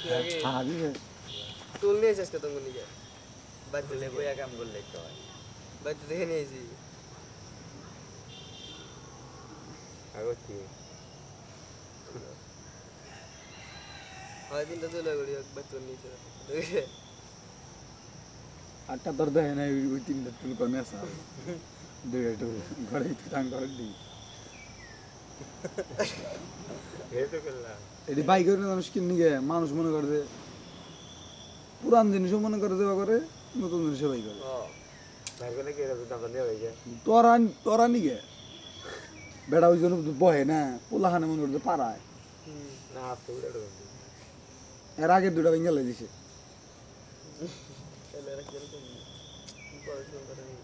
তুই আগে হাবি নিয়েছিস কত নিয়ে বাড়িতে বইয়া কাম করলে হয়। বাড়িতে দেখে নিয়েছি। আগত কি? হয় তিনটা তুলে নিয়েছে। আটটা তোর দেয় না ওই তিনটা তুল কমে আসা দুইটা টুল ঘরে করে দিই এটি বাইকের মানুষ কিনে গিয়ে মানুষ মনে করে যে পুরান জিনিসও মনে করে দেওয়া করে নতুন জিনিসও বাই করে। তোরা তোরা নিগে? বেড়া ওই জন্য বহে না পোলাহানে মনে করতে পারায় এর আগে দুটা বেঙ্গালে দিছে তাহলে এরা কীরকম পড়াশোনা করে নি?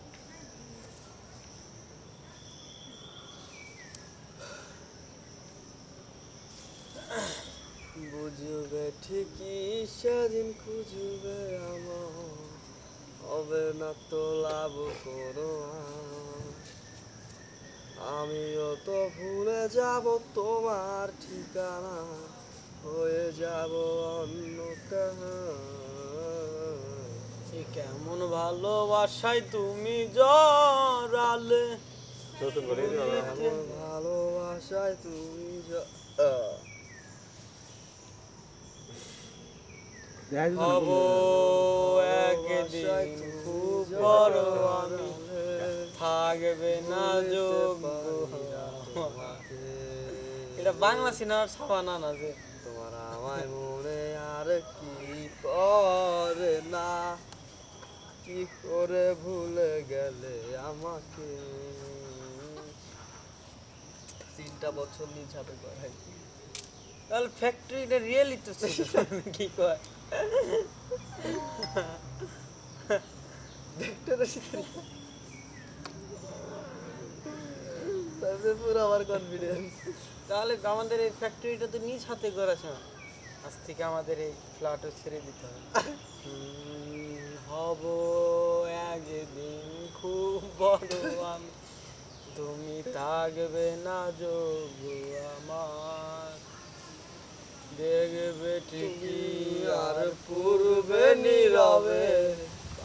বুঝবে ঠিকই সেদিন খুঁজবে আমার হবে না তো লাভ করো। আমিও তো ভুলে যাব তোমার ঠিকানা হয়ে যাব অন্য কেমন ভালোবাসায় তুমি জড়ালে। ভালোবাসায় তুমি য- আহ, দেখা যেত না হব একদিন থাকবে না যোগ্য এটা বাংলা সিনেমার সাবানা না যে তোমার আমায় মনে আর কি করে না কি করে ভুলে গেলে আমাকে তিনটা বছর নিজ হাতে করাই তাহলে ফ্যাক্টরিটা রিয়েলি তো ছিল কি কয়? দেখতে রসি তারপরে পুরো আমার কনফিডেন্স তাহলে আমাদের এই ফ্যাক্টরিটা তো নিজ হাতে করেছে। না আজ থেকে আমাদের এই ফ্ল্যাটও ছেড়ে দিতে হবে। হব একদিন খুব বড় আমি। তুমি থাকবে না যোগ্য আমার। দেখবে ঠিকই আর পূর্বে নীরবে।